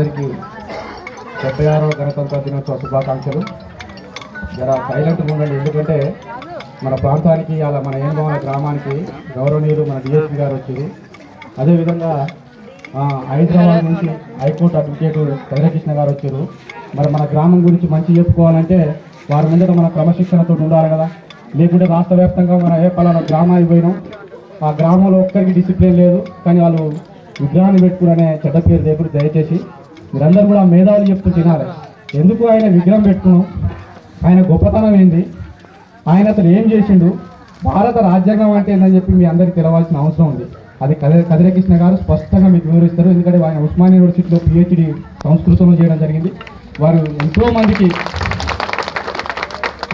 అందరికీ డెబ్బై ఆరో గణతంత్ర దినోత్సవ శుభాకాంక్షలు. జర సైలెంట్ ఉండండి ఎందుకంటే మన ప్రాంతానికి అలా మన ఏనుగోల గ్రామానికి గౌరవనీయులు మన డిఎస్పీ గారు వచ్చారు. అదేవిధంగా హైదరాబాద్ నుంచి హైకోర్టు అడ్వకేట్ చంద్రకృష్ణ గారు వచ్చారు. మరి మన గ్రామం గురించి మంచి చెప్పుకోవాలంటే వారి ముందర మన క్రమశిక్షణతో ఉండాలి కదా. లేకుంటే రాష్ట్ర వ్యాప్తంగా మన ఏ పలానా గ్రామానికి పోయినాం. ఆ గ్రామంలో ఒక్కరికి డిసిప్లిన్ లేదు కానీ వాళ్ళు విగ్రహాన్ని పెట్టుకునే చెడ్డ పేరు దగ్గర దయచేసి మీరందరూ కూడా మేధావులు చెప్తూ తినాలి. ఎందుకు ఆయన విగ్రహం పెట్టుకున్నాం ఆయన గొప్పతనం ఏంది? ఆయన అసలు ఏం చేసిండు? భారత రాజ్యాంగం అంటే ఏందని చెప్పి మీ అందరికీ తెలవాల్సిన అవసరం ఉంది. అది కద కదిరకృష్ణ గారు స్పష్టంగా మీకు వివరిస్తారు. ఎందుకంటే ఆయన ఉస్మానియా యూనివర్సిటీలో పిహెచ్డి సంస్కృతంలో చేయడం జరిగింది. వారు ఎంతోమందికి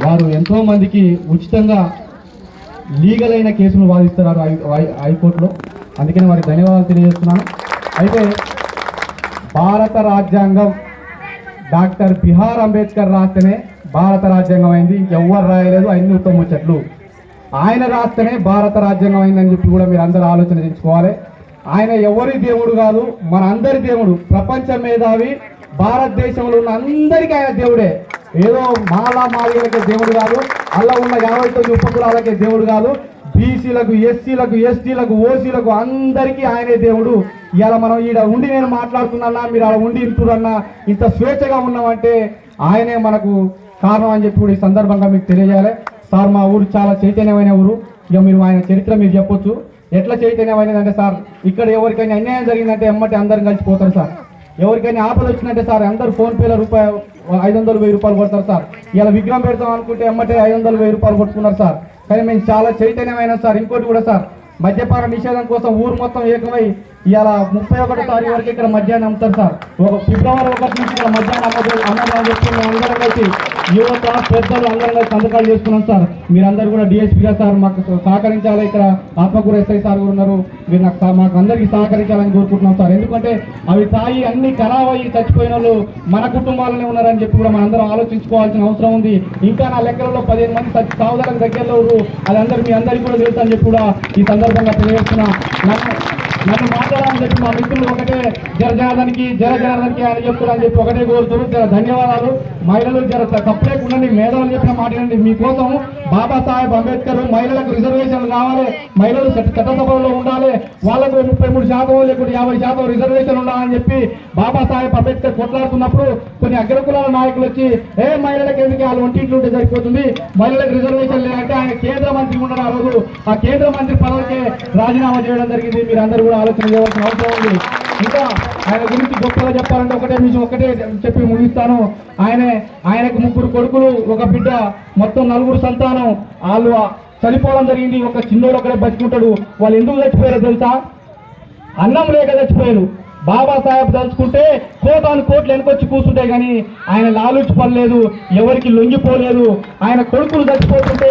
వారు ఎంతోమందికి ఉచితంగా లీగల్ అయిన కేసులు వాదిస్తున్నారు హైకోర్టులో. అందుకని వారికి ధన్యవాదాలు తెలియజేస్తున్నాను. అయితే భారత రాజ్యాంగం డాక్టర్ బిహార్ అంబేద్కర్ రాస్తేనే భారత రాజ్యాంగం అయింది. ఎవరు రాయలేదు. అన్ని ఉత్తమ చెట్లు ఆయన రాస్తేనే భారత రాజ్యాంగం అయిందని చెప్పి కూడా మీరు అందరూ ఆలోచన చేసుకోవాలి ఆయన ఎవరి దేవుడు కాదు? మన అందరి దేవుడు. ప్రపంచ మేధావి భారతదేశంలో ఉన్న అందరికీ ఆయన దేవుడే. ఏదో మాలా మాదిగలకే దేవుడు కాదు. అలా ఉన్న యాభై తొమ్మిది ఉపకులాలకే దేవుడు కాదు. బీసీలకు ఎస్సీలకు ఎస్టీలకు ఓసీలకు అందరికీ ఆయనే దేవుడు. ఇలా మనం ఈడ ఉండి నేను మాట్లాడుతున్నా మీరు ఆడ ఉండి ఇంటురన్నా ఇంత స్వేచ్ఛగా ఉన్నామంటే ఆయనే మనకు కారణం అని చెప్పి కూడా ఈ సందర్భంగా మీకు తెలియజేయాలి. సార్ మా ఊరు చాలా చైతన్యమైన ఊరు. ఇక మీరు ఆయన చరిత్ర మీరు చెప్పొచ్చు. ఎట్లా చైతన్యమైనదంటే సార్ ఇక్కడ ఎవరికైనా అన్యాయం జరిగిందంటే ఎమ్మటి అందరం కలిసిపోతారు సార్. ఎవరికైనా ఆపద వచ్చిందంటే సార్ అందరు ఫోన్ పేలో ఐదు వందలు వెయ్యి రూపాయలు కొడతారు సార్. ఇలా విగ్రహం పెడతాం అనుకుంటే ఎమ్మటే ఐదు వందలు వెయ్యి రూపాయలు కొట్టుకున్నారు సార్. కానీ మేము చాలా చైతన్యమైన సార్ ఇంకోటి కూడా సార్. మద్యపాన నిషేధం కోసం ఊరు మొత్తం ఏకమై ఇవాళ ముప్పై ఒకటో తారీఖు వరకు ఇక్కడ మధ్యాహ్నం అమ్ముతారు సార్. ఒక ఫిబ్రవరి ఒకటి నుంచి ఇక్కడ మధ్యాహ్నం అమ్మదు అమ్మదని అందరం కలిసి యువత పెద్దలు అందరం కలిసి సంతకాలు చేస్తున్నాం సార్. మీరందరూ కూడా డిఎస్పీ గారు సార్ మాకు సహకరించాలి. ఇక్కడ ఆత్మకూర ఎస్ఐ సార్ కూడా ఉన్నారు. మీరు నాకు సహ- మాకు అందరికీ సహకరించాలని కోరుకుంటున్నాం సార్. ఎందుకంటే అవి తాగి అన్ని ఖరాబ్ అయ్యి చచ్చిపోయిన వాళ్ళు మన కుటుంబాలనే ఉన్నారని చెప్పి కూడా మనందరం ఆలోచించుకోవాల్సిన అవసరం ఉంది. ఇంకా నా లెక్కలలో పదిహేను మంది చచ్చి దగ్గరలో ఉన్నారు. అది అందరు మీ అందరికీ కూడా తెలుసు అని చెప్పి కూడా ఈ సందర్భంగా సందర్భంగా తెలియజేస్తున్నాం నన్ను మాట్లాడాలని చెప్పి మా మిత్రులు ఒకటే జర జనార్దనికి జర జనార్దనికి ఆయన చెప్తున్నారని చెప్పి ఒకటే కోరుతున్నారు జర ధన్యవాదాలు. మహిళలు జర తప్పలేకుండా మేధావులు చెప్పిన మాట ఏంటంటే మీకోసం బాబాసాహెబ్ అంబేద్కర్ మహిళలకు రిజర్వేషన్లు కావాలి మహిళలు చట్టసభలో ఉండాలి. వాళ్ళకు ముప్పై మూడు శాతం లేకుంటే యాభై శాతం రిజర్వేషన్ ఉండాలని చెప్పి బాబాసాహెబ్ అంబేద్కర్ కొట్లాడుతున్నప్పుడు కొన్ని అగ్రకులాల నాయకులు వచ్చి ఏ మహిళలకు ఎందుకు వాళ్ళు ఒంటింట్లో ఉంటే సరిపోతుంది? మహిళలకు రిజర్వేషన్ లేదంటే ఆయన మంత్రి ఉండడం ఆ రోజు. ఆ కేంద్ర మంత్రి పదవికే రాజీనామా చేయడం జరిగింది. మీరు అందరూ కూడా ఆలోచన చేయవలసిన అవసరం ఉంది. ఇంకా ఆయన గురించి గొప్పగా చెప్పాలంటే ఒకటే మీకు ఒకటే చెప్పి ముగిస్తాను. ఆయనే ఆయనకు ముగ్గురు కొడుకులు ఒక బిడ్డ మొత్తం నలుగురు సంతానం. వాళ్ళు చనిపోవడం జరిగింది. ఒక చిన్నోడు ఒకడే బతుకుంటాడు. వాళ్ళు ఎందుకు చచ్చిపోయారో తెలుసా? అన్నం లేక చచ్చిపోయారు. బాబాసాహెబ్ తలుచుకుంటే కోటాను కోట్లు వెనకొచ్చి కూర్చుంటే కానీ ఆయన లాలూచి పడలేదు. ఎవరికి లొంగిపోలేదు. ఆయన కొడుకులు చచ్చిపోతుంటే